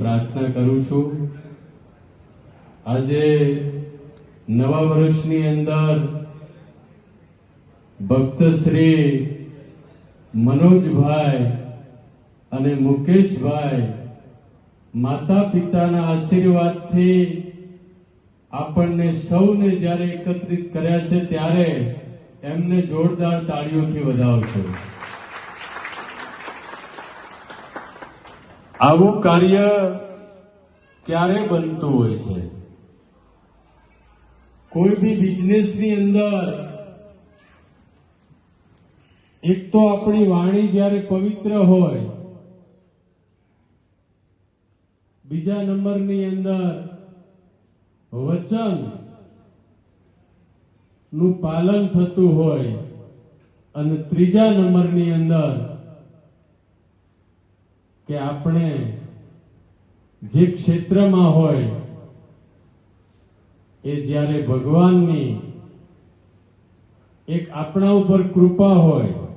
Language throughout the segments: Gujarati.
પ્રાર્થના કરું છું. આજે નવા વર્ષની અંદર ભક્ત શ્રી મનોજભાઈ અને મુકેશભાઈ માતા પિતાના આશીર્વાદથી આપણને સૌને જ્યારે એકત્રિત કર્યા છે, ત્યારે એમને જોરદાર તાળીઓથી વધાવશો. આવું કાર્ય ક્યારે બનતું હોય છે? કોઈ બી બિઝનેસની અંદર એક તો આપણી વાણી જ્યારે પવિત્ર હોય, બીજા નંબરની અંદર વચનનું પાલન થતું હોય અને ત્રીજા નંબરની અંદર કે આપણે જે ક્ષેત્રમાં હોય, એ જ્યારે ભગવાનની એક આપણા ઉપર કૃપા હોય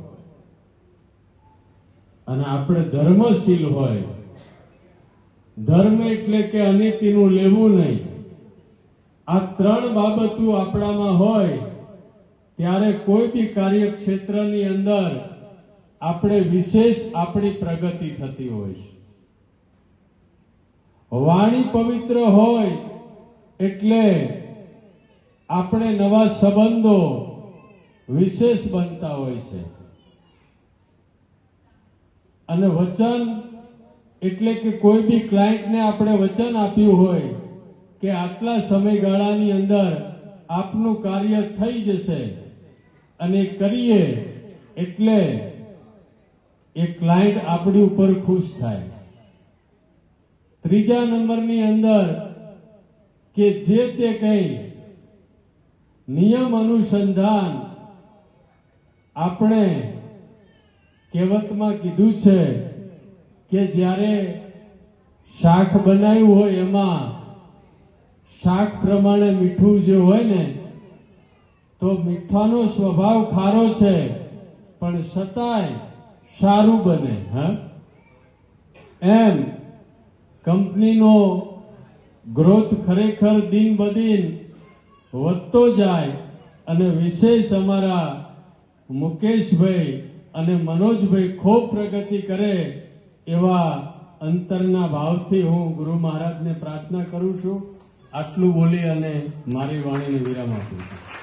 અને આપણે ધર્મશીલ હોય, ધર્મ એટલે કે અનિતિનું લેવું નહીં. આ ત્રણ બાબતો આપણામાં હોય, ત્યારે કોઈ બી કાર્યક્ષેત્રની અંદર આપણે વિશેષ આપણી પ્રગતિ થતી હોય છે. વાણી પવિત્ર હોય એટલે આપણે નવા સંબંધો વિશેષ બનતા હોય છે. અને વચન એટલે કે કોઈ બી ક્લાયન્ટને આપણે વચન આપ્યું હોય કે આટલા સમયગાળાની અંદર આપનું કાર્ય થઈ જશે અને કરીએ એટલે એ ક્લાયન્ટ આપણી ઉપર ખુશ થાય. ત્રીજા નંબરની અંદર કે જે તે કંઈ નિયમ અનુસંધાન આપણે કહેવતમાં કીધું છે કે જ્યારે શાક બનાવ્યું હોય એમાં શાક પ્રમાણે મીઠું જે હોય ને, તો મીઠાનો સ્વભાવ ખારો છે. પણ છતાંય સારું બને, હા? એમ કંપનીનો ગ્રોથ ખરેખર દિન બદિન વધતો જાય અને વિશેષ અમારા મુકેશભાઈ અને મનોજભાઈ ખૂબ પ્રગતિ કરે એવા અંતરના ભાવથી હું ગુરુ મહારાજને પ્રાર્થના કરું છું. આટલું બોલી અને મારી વાણીને વિરામ આપું છું.